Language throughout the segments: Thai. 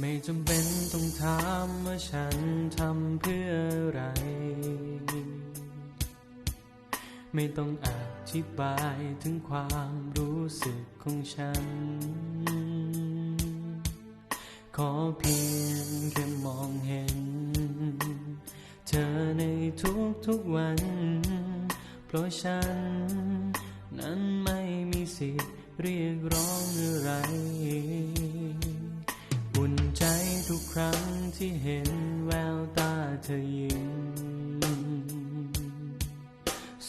ไม่จำเป็นต้องถามว่าฉันทำเพื่ออะไร ไม่ต้องอธิบายถึงความรู้สึกของฉัน ขอเพียงแค่มองเห็น เธอในทุกๆวัน เพราะฉัน นั้นไม่มีสิทธิ์เรียกร้องอะไร ครั้งที่เห็นแววตาเธอยิ้ม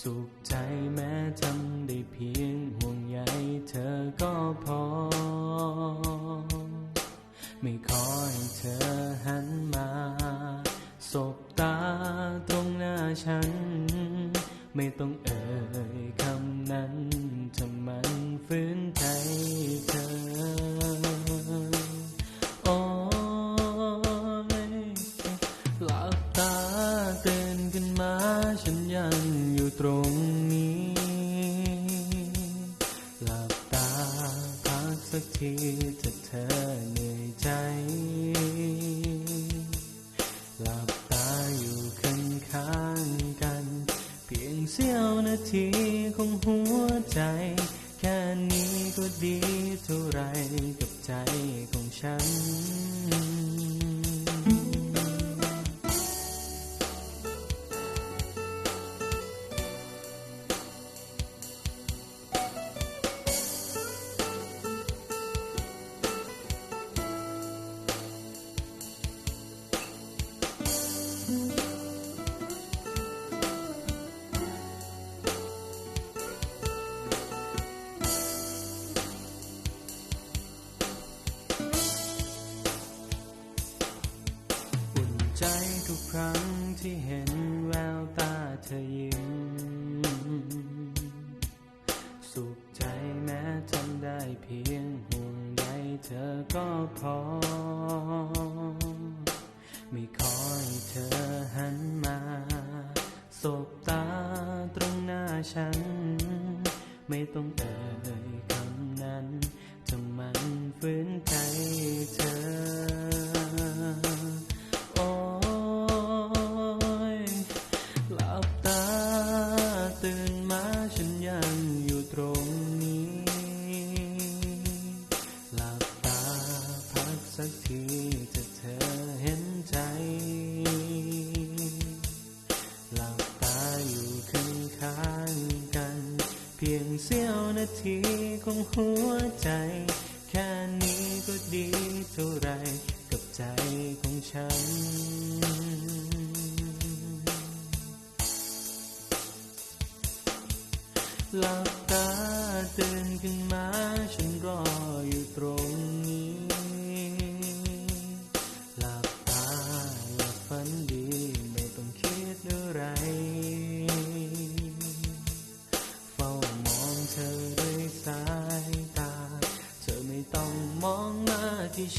สุขใจแม้ทำได้เพียงห่วงใยเธอก็พอ ไม่ขอให้เธอหันมา สบตาตรงหน้าฉัน ไม่ต้องเอ่ยคำนั้นถ้ามันฝืน ฉันยังอยู่ตรงนี้ หลับตาพักสักทีถ้าเธอเหนื่อยใจ หลับตาอยู่ข้างข้างกัน เพียงเสี้ยวนาทีของหัวใจ แค่นี้ก็ดีเท่าไรกับใจของฉัน ใจทุกครั้งที่เห็นแววตาเธอยิ้ม สุขใจแม้ทำได้เพียงห่วงใยเธอก็พอ ไม่ขอให้เธอหันมา สบตาตรงหน้าฉัน ไม่ต้องเอ่ย จะเธอเห็นใจหลับตาอยู่ข้างข้างๆกัน เพียงเสี้ยวนาทีของหัวใจ แค่นี้ก็ดีเท่าไรกับใจของฉัน หลับตาตื่นขึ้นมา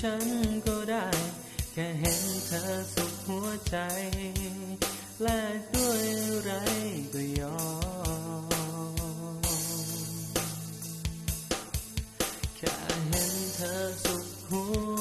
ฉันก็ได้ แค่เห็นเธอสุขหัวใจ และด้วยไรก็ยอม แค่เห็นเธอสุขหัว